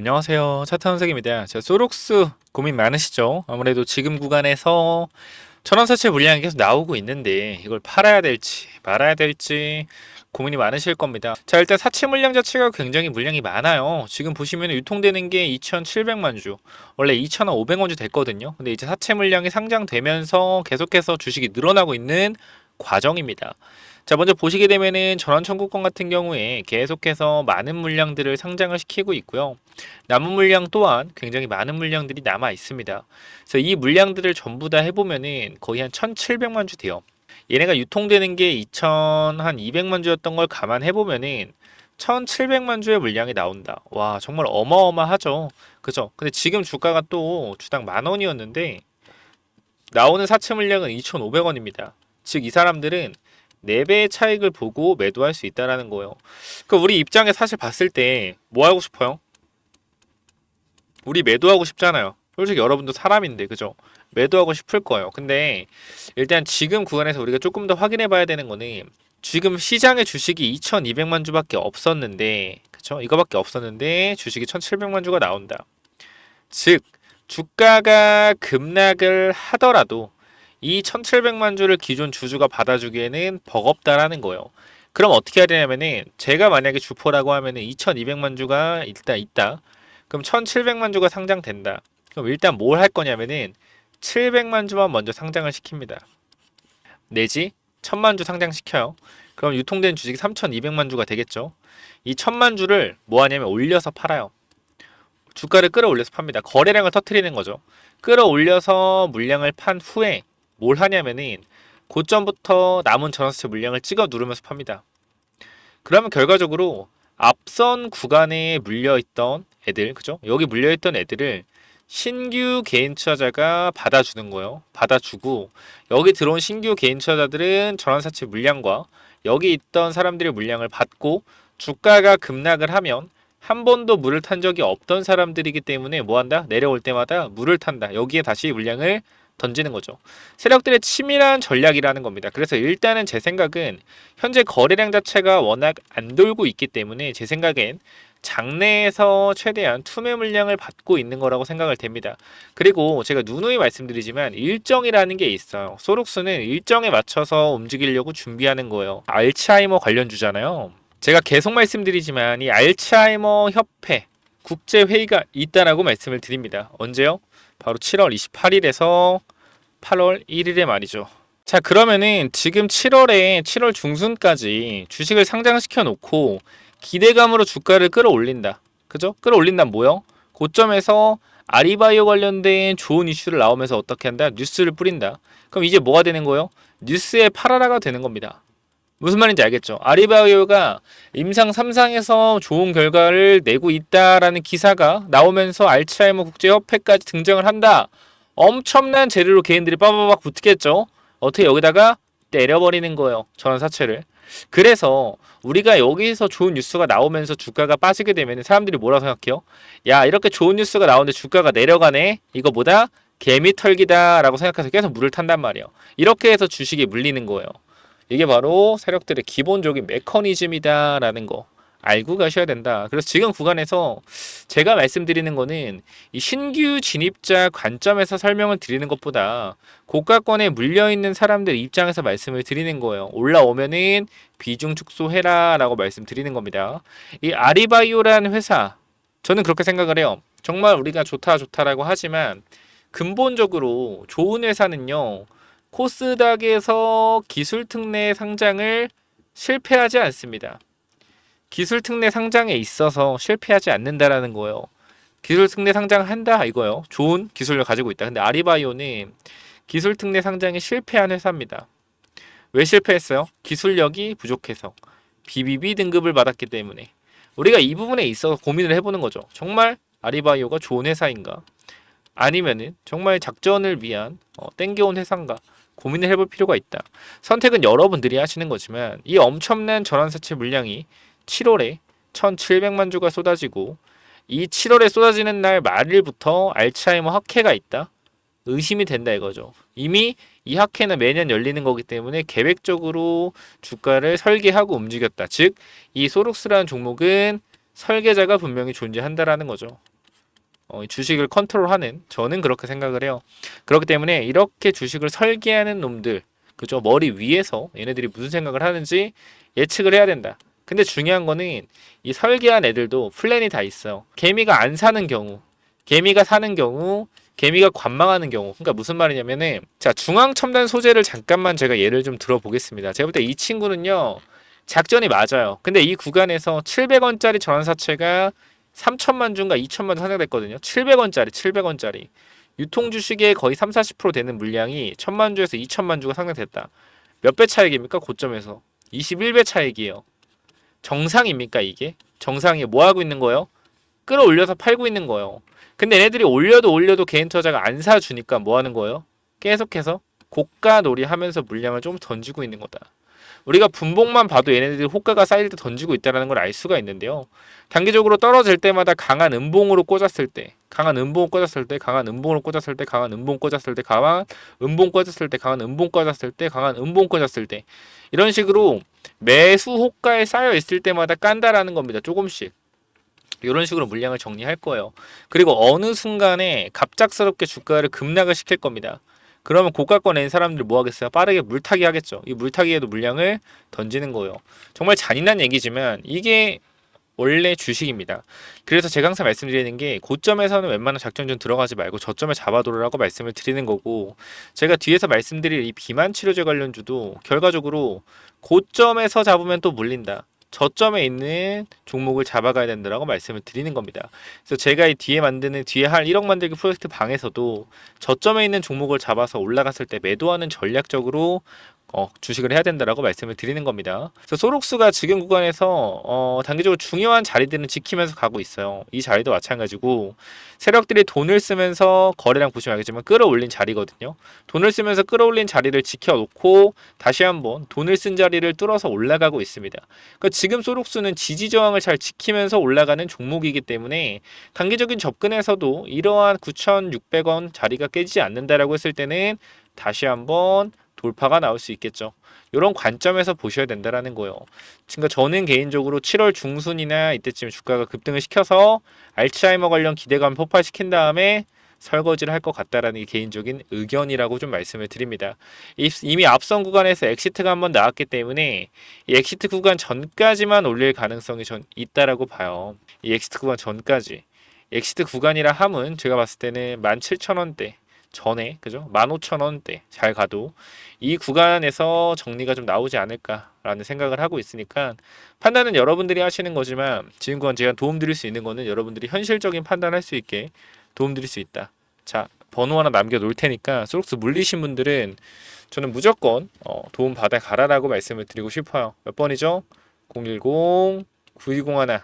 안녕하세요. 차타원석입니다. 자, 소록스 고민 많으시죠? 아무래도 지금 구간에서 전원사채 물량이 계속 나오고 있는데 이걸 팔아야 될지 말아야 될지 고민이 많으실 겁니다. 자, 일단 사채 물량 자체가 굉장히 물량이 많아요. 지금 보시면 유통되는 게 2,700만 주, 원래 2,500만 주 됐거든요. 근데 이제 사채 물량이 상장되면서 계속해서 주식이 늘어나고 있는 과정입니다. 자, 먼저 보시게 되면은 전원 청구권 같은 경우에 계속해서 많은 물량들을 상장을 시키고 있고요. 남은 물량 또한 굉장히 많은 물량들이 남아 있습니다. 그래서 이 물량들을 전부 다 해보면은 거의 한 1,700만 주 돼요. 얘네가 유통되는 게 2,200만 주였던 걸 감안해 보면은 1,700만 주의 물량이 나온다. 와, 정말 어마어마하죠. 그죠? 근데 지금 주가가 또 주당 만 원이었는데 나오는 사채 물량은 2,500원입니다. 즉 이 사람들은 4배의 차익을 보고 매도할 수 있다라는 거예요. 그 우리 입장에 사실 봤을 때 뭐 하고 싶어요? 우리 매도하고 싶잖아요. 솔직히 여러분도 사람인데 그죠? 매도하고 싶을 거예요. 근데 일단 지금 구간에서 우리가 조금 더 확인해 봐야 되는 거는 지금 시장에 주식이 2,200만 주밖에 없었는데 그쵸? 이거밖에 없었는데 주식이 1,700만 주가 나온다. 즉 주가가 급락을 하더라도 이 1,700만 주를 기존 주주가 받아주기에는 버겁다라는 거예요. 그럼 어떻게 해야 되냐면은 제가 만약에 주포라고 하면은 2,200만 주가 일단 있다. 그럼 1,700만 주가 상장된다. 그럼 일단 뭘 할 거냐면은 700만 주만 먼저 상장을 시킵니다. 내지 1000만 주 상장시켜요. 그럼 유통된 주식이 3200만 주가 되겠죠. 이 1000만 주를 뭐 하냐면 올려서 팔아요. 주가를 끌어올려서 팝니다. 거래량을 터트리는 거죠. 끌어올려서 물량을 판 후에 뭘 하냐면은 고점부터 남은 전환수채 물량을 찍어 누르면서 팝니다. 그러면 결과적으로 앞선 구간에 물려있던 애들, 그죠? 여기 물려있던 애들을 신규 개인 투자자가 받아주는 거예요. 받아주고 여기 들어온 신규 개인 투자자들은 전환사채 물량과 여기 있던 사람들의 물량을 받고 주가가 급락을 하면 한 번도 물을 탄 적이 없던 사람들이기 때문에 뭐 한다? 내려올 때마다 물을 탄다. 여기에 다시 물량을 던지는 거죠. 세력들의 치밀한 전략이라는 겁니다. 그래서 일단은 제 생각은 현재 거래량 자체가 워낙 안 돌고 있기 때문에 제 생각엔 장내에서 최대한 투매 물량을 받고 있는 거라고 생각을 됩니다. 그리고 제가 누누이 말씀드리지만 일정이라는 게 있어요. 소록스는 일정에 맞춰서 움직이려고 준비하는 거예요. 알츠하이머 관련주잖아요. 제가 계속 말씀드리지만 이 알츠하이머 협회 국제 회의가 있다라고 말씀을 드립니다. 언제요? 바로 7월 28일에서 8월 1일에 말이죠. 자, 그러면은 지금 7월에 7월 중순까지 주식을 상장시켜 놓고 기대감으로 주가를 끌어올린다. 그죠? 끌어올린다면 뭐요? 고점에서 아리바이오 관련된 좋은 이슈를 나오면서 어떻게 한다? 뉴스를 뿌린다. 그럼 이제 뭐가 되는 거예요? 뉴스의 파라라가 되는 겁니다. 무슨 말인지 알겠죠? 아리바이오가 임상 3상에서 좋은 결과를 내고 있다라는 기사가 나오면서 알츠하이머 국제협회까지 등장을 한다. 엄청난 재료로 개인들이 빠바박 붙겠죠? 어떻게 여기다가 때려버리는 거예요. 전환사채를. 그래서 우리가 여기서 좋은 뉴스가 나오면서 주가가 빠지게 되면 사람들이 뭐라고 생각해요? 야 이렇게 좋은 뉴스가 나오는데 주가가 내려가네? 이거 보다 개미 털기다라고 생각해서 계속 물을 탄단 말이에요. 이렇게 해서 주식이 물리는 거예요. 이게 바로 세력들의 기본적인 메커니즘이다라는 거 알고 가셔야 된다. 그래서 지금 구간에서 제가 말씀드리는 거는 이 신규 진입자 관점에서 설명을 드리는 것보다 고가권에 물려 있는 사람들 입장에서 말씀을 드리는 거예요. 올라오면은 비중 축소해라라고 말씀드리는 겁니다. 이 아리바이오라는 회사 저는 그렇게 생각을 해요. 정말 우리가 좋다 좋다라고 하지만 근본적으로 좋은 회사는요. 코스닥에서 기술 특례 상장을 실패하지 않습니다. 기술 특례 상장에 있어서 실패하지 않는다라는 거예요. 기술 특례 상장한다 이거요. 좋은 기술을 가지고 있다. 근데 아리바이오는 기술 특례 상장에 실패한 회사입니다. 왜 실패했어요? 기술력이 부족해서 BBB 등급을 받았기 때문에 우리가 이 부분에 있어서 고민을 해보는 거죠. 정말 아리바이오가 좋은 회사인가? 아니면은 정말 작전을 위한 어, 땡겨온 회사인가? 고민을 해볼 필요가 있다. 선택은 여러분들이 하시는 거지만 이 엄청난 전환사채 물량이 7월에 1,700만 주가 쏟아지고 이 7월에 쏟아지는 날 말일부터 알츠하이머 학회가 있다. 의심이 된다 이거죠. 이미 이 학회는 매년 열리는 거기 때문에 계획적으로 주가를 설계하고 움직였다. 즉, 이 소록스라는 종목은 설계자가 분명히 존재한다라는 거죠. 어, 이 주식을 컨트롤하는 저는 그렇게 생각을 해요. 그렇기 때문에 이렇게 주식을 설계하는 놈들 그죠 머리 위에서 얘네들이 무슨 생각을 하는지 예측을 해야 된다. 근데 중요한 거는 이 설계한 애들도 플랜이 다 있어요. 개미가 안 사는 경우, 개미가 사는 경우, 개미가 관망하는 경우. 그러니까 무슨 말이냐면은 자 중앙 첨단 소재를 잠깐만 제가 예를 좀 들어보겠습니다. 제가 볼 때 이 친구는요 작전이 맞아요. 근데 이 구간에서 700원짜리 전환사채가 3천만 주인가 2천만 주 상장됐거든요. 700원짜리, 700원짜리. 유통 주식의 거의 3, 40% 되는 물량이 1000만 주에서 2천만 주가 상장됐다. 몇 배 차익입니까? 고점에서. 21배 차익이에요. 정상입니까, 이게? 정상이 뭐 하고 있는 거예요? 끌어올려서 팔고 있는 거예요. 근데 얘네들이 올려도 올려도 개인 투자자가 안 사주니까 뭐 하는 거예요? 계속해서 고가 놀이 하면서 물량을 좀 던지고 있는 거다. 우리가 분봉만 봐도 얘네들이 호가가 쌓일 때 던지고 있다는 걸 알 수가 있는데요. 단기적으로 떨어질 때마다 강한 음봉으로 꽂았을 때, 강한 음봉 꽂았을 때, 강한 음봉으로 꽂았을 때, 강한 음봉 꽂았을 때, 강한 음봉 꽂았을 때, 강한 음봉 꽂았을 때, 강한 음봉 꽂았을 때 이런 식으로 매수 호가에 쌓여 있을 때마다 깐다라는 겁니다. 조금씩. 이런 식으로 물량을 정리할 거예요. 그리고 어느 순간에 갑작스럽게 주가를 급락을 시킬 겁니다. 그러면 고가권 낸 사람들 뭐 하겠어요? 빠르게 물타기 하겠죠. 이 물타기에도 물량을 던지는 거예요. 정말 잔인한 얘기지만 이게 원래 주식입니다. 그래서 제가 항상 말씀드리는 게 고점에서는 웬만한 작전전 들어가지 말고 저점에 잡아두라고 말씀을 드리는 거고 제가 뒤에서 말씀드릴 이 비만 치료제 관련주도 결과적으로 고점에서 잡으면 또 물린다. 저점에 있는 종목을 잡아가야 된다라고 말씀을 드리는 겁니다. 그래서 제가 이 뒤에 만드는 뒤에 할 1억 만들기 프로젝트 방에서도 저점에 있는 종목을 잡아서 올라갔을 때 매도하는 전략적으로 어, 주식을 해야 된다라고 말씀을 드리는 겁니다. 그래서 소록스가 지금 구간에서 어, 단기적으로 중요한 자리들은 지키면서 가고 있어요. 이 자리도 마찬가지고 세력들이 돈을 쓰면서 거래량 보시면 알겠지만 끌어올린 자리거든요. 돈을 쓰면서 끌어올린 자리를 지켜놓고 다시 한번 돈을 쓴 자리를 뚫어서 올라가고 있습니다. 그러니까 지금 소록스는 지지 저항을 잘 지키면서 올라가는 종목이기 때문에 단기적인 접근에서도 이러한 9,600원 자리가 깨지지 않는다라고 했을 때는 다시 한번 돌파가 나올 수 있겠죠. 이런 관점에서 보셔야 된다라는 거예요. 그러니까 저는 개인적으로 7월 중순이나 이때쯤 주가가 급등을 시켜서 알츠하이머 관련 기대감 폭발시킨 다음에 설거지를 할 것 같다라는 게 개인적인 의견이라고 좀 말씀을 드립니다. 이- 이미 앞선 구간에서 엑시트가 한번 나왔기 때문에 이 엑시트 구간 전까지만 올릴 가능성이 전 있다라고 봐요. 이 엑시트 구간 전까지. 엑시트 구간이라 함은 제가 봤을 때는 17,000원대 전에 그죠? 15,000원대 잘 가도 이 구간에서 정리가 좀 나오지 않을까라는 생각을 하고 있으니까 판단은 여러분들이 하시는 거지만 지금 구간 제가 도움 드릴 수 있는 거는 여러분들이 현실적인 판단할 수 있게 도움 드릴 수 있다. 자, 번호 하나 남겨 놓을 테니까 소록스 물리신 분들은 저는 무조건 어, 도움 받아 가라라고 말씀을 드리고 싶어요. 몇 번이죠? 010 9201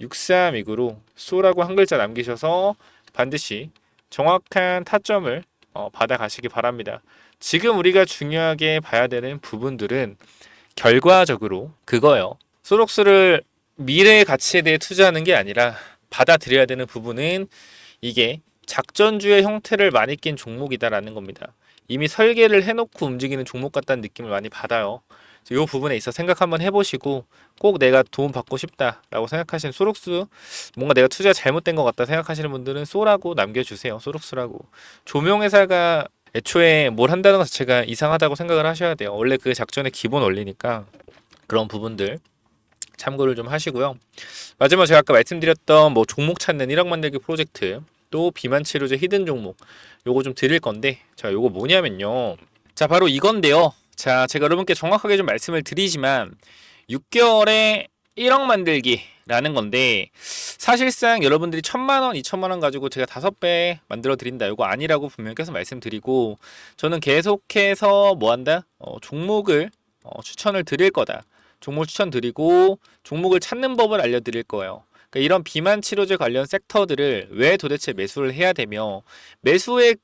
6329로 소라고 한 글자 남기셔서 반드시 정확한 타점을 어, 받아 가시기 바랍니다. 지금 우리가 중요하게 봐야 되는 부분들은 결과적으로 그거요. 소록스를 미래의 가치에 대해 투자하는 게 아니라 받아들여야 되는 부분은 이게 작전주의 형태를 많이 띈 종목이다라는 겁니다. 이미 설계를 해놓고 움직이는 종목 같다는 느낌을 많이 받아요. 이 부분에 있어 생각 한번 해보시고 꼭 내가 도움 받고 싶다라고 생각하시는 소록스 뭔가 내가 투자 잘못된 것 같다 생각하시는 분들은 쏘라고 남겨주세요. 소록스라고 조명회사가 애초에 뭘 한다는 것 자체가 이상하다고 생각을 하셔야 돼요. 원래 그 작전의 기본 원리니까 그런 부분들 참고를 좀 하시고요. 마지막 제가 아까 말씀드렸던 뭐 종목 찾는 1억 만들기 프로젝트 또 비만 치료제 히든 종목 요거 좀 드릴 건데 자 요거 뭐냐면요. 자 바로 이건데요. 자 제가 여러분께 정확하게 좀 말씀을 드리지만 6개월에 1억 만들기라는 건데 사실상 여러분들이 천만 원, 이천만 원 가지고 제가 다섯 배 만들어 드린다. 이거 아니라고 분명히 계속 말씀드리고 저는 계속해서 뭐 한다? 어, 종목을 어, 추천을 드릴 거다. 종목 추천 드리고 종목을 찾는 법을 알려 드릴 거예요. 그러니까 이런 비만 치료제 관련 섹터들을 왜 도대체 매수를 해야 되며 매수의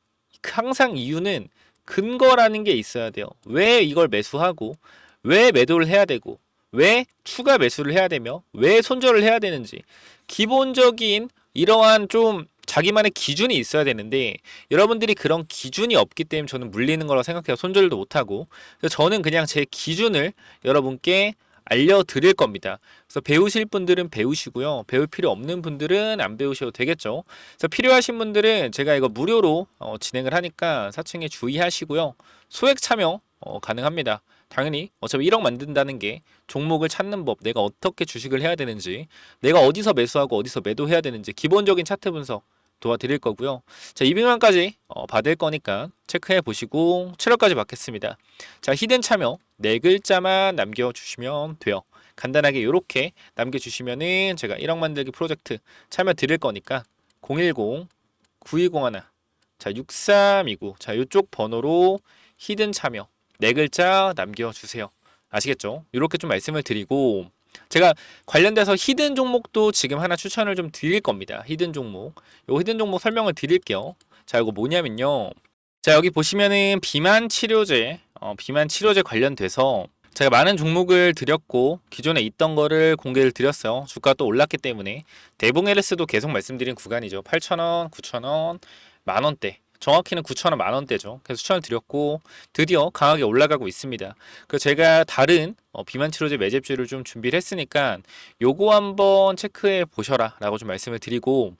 항상 이유는 근거라는 게 있어야 돼요. 왜 이걸 매수하고 왜 매도를 해야 되고 왜 추가 매수를 해야 되며 왜 손절을 해야 되는지 기본적인 이러한 좀 자기만의 기준이 있어야 되는데 여러분들이 그런 기준이 없기 때문에 저는 물리는 거라고 생각해요. 손절도 못 하고. 그래서 저는 그냥 제 기준을 여러분께 알려드릴 겁니다. 그래서 배우실 분들은 배우시고요. 배울 필요 없는 분들은 안 배우셔도 되겠죠. 그래서 필요하신 분들은 제가 이거 무료로 어, 진행을 하니까 사칭에 주의하시고요. 소액 참여 어, 가능합니다. 당연히 어차피 1억 만든다는 게 종목을 찾는 법, 내가 어떻게 주식을 해야 되는지, 내가 어디서 매수하고 어디서 매도해야 되는지 기본적인 차트 분석 도와드릴 거고요. 자, 200만까지 어, 받을 거니까 체크해 보시고 7월까지 받겠습니다. 자, 히든 참여 네 글자만 남겨주시면 돼요. 간단하게 이렇게 남겨주시면은 제가 1억 만들기 프로젝트 참여 드릴 거니까 010 9201 자, 6329 자, 이쪽 번호로 히든 참여 네 글자 남겨주세요. 아시겠죠? 이렇게 좀 말씀을 드리고 제가 관련돼서 히든 종목도 지금 하나 추천을 좀 드릴 겁니다. 히든 종목. 요 히든 종목 설명을 드릴게요. 자, 이거 뭐냐면요. 자, 여기 보시면은 비만 치료제, 어, 비만 치료제 관련돼서 제가 많은 종목을 드렸고 기존에 있던 거를 공개를 드렸어요. 주가 또 올랐기 때문에 대봉 LS도 계속 말씀드린 구간이죠. 8,000원, 9,000원, 만 원대. 정확히는 9,000원 만 원대죠. 그래서 추천을 드렸고 드디어 강하게 올라가고 있습니다. 그래서 제가 다른 어, 비만 치료제 매집주를 좀 준비를 했으니까 요거 한번 체크해 보셔라라고 좀 말씀을 드리고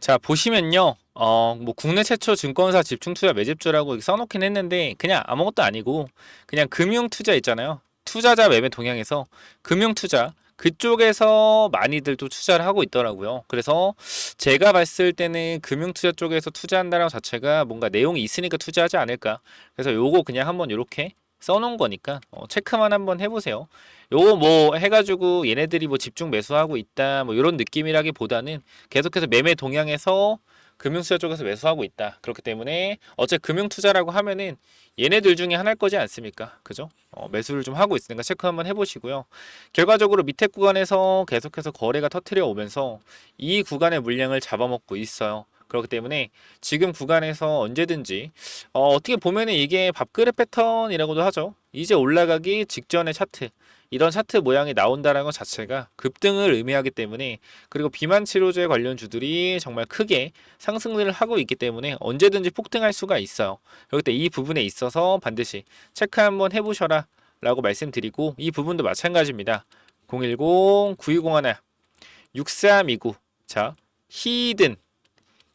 자 보시면요 어 뭐 국내 최초 증권사 집중 투자 매집주라고 써놓긴 했는데 그냥 아무것도 아니고 그냥 금융 투자 있잖아요 투자자 매매 동향에서 금융 투자 그쪽에서 많이들 또 투자를 하고 있더라고요. 그래서 제가 봤을 때는 금융 투자 쪽에서 투자한다는 것 자체가 뭔가 내용이 있으니까 투자하지 않을까. 그래서 요거 그냥 한번 이렇게 써놓은 거니까 어, 체크만 한번 해보세요. 요거 뭐 해가지고 얘네들이 뭐 집중 매수하고 있다 뭐 이런 느낌이라기보다는 계속해서 매매 동향에서 금융투자 쪽에서 매수하고 있다. 그렇기 때문에 어째 금융투자라고 하면은 얘네들 중에 하나일 거지 않습니까? 그죠? 어, 매수를 좀 하고 있으니까 체크 한번 해보시고요. 결과적으로 밑에 구간에서 계속해서 거래가 터트려 오면서 이 구간의 물량을 잡아먹고 있어요. 그렇기 때문에 지금 구간에서 언제든지 어, 어떻게 보면은 이게 밥그릇 패턴이라고도 하죠. 이제 올라가기 직전의 차트 이런 차트 모양이 나온다는 것 자체가 급등을 의미하기 때문에 그리고 비만 치료제 관련주들이 정말 크게 상승을 하고 있기 때문에 언제든지 폭등할 수가 있어요. 그렇기 때문에 이 부분에 있어서 반드시 체크 한번 해보셔라 라고 말씀드리고 이 부분도 마찬가지입니다. 010-9201 6329 자, 히든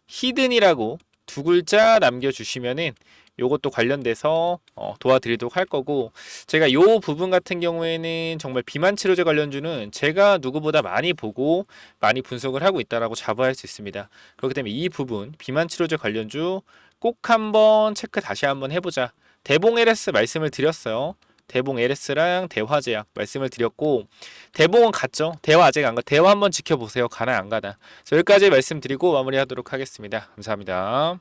히든이라고 두 글자 남겨주시면은 요것도 관련돼서 어, 도와드리도록 할 거고 제가 요 부분 같은 경우에는 정말 비만 치료제 관련주는 제가 누구보다 많이 보고 많이 분석을 하고 있다라고 자부할 수 있습니다. 그렇기 때문에 이 부분 비만 치료제 관련주 꼭 한번 체크 다시 한번 해보자. 대봉 LS 말씀을 드렸어요. 대봉 LS랑 대화제약 말씀을 드렸고 대봉은 갔죠. 대화 아직 안 가. 대화 한번 지켜보세요. 가나 안 가나. 자, 여기까지 말씀드리고 마무리하도록 하겠습니다. 감사합니다.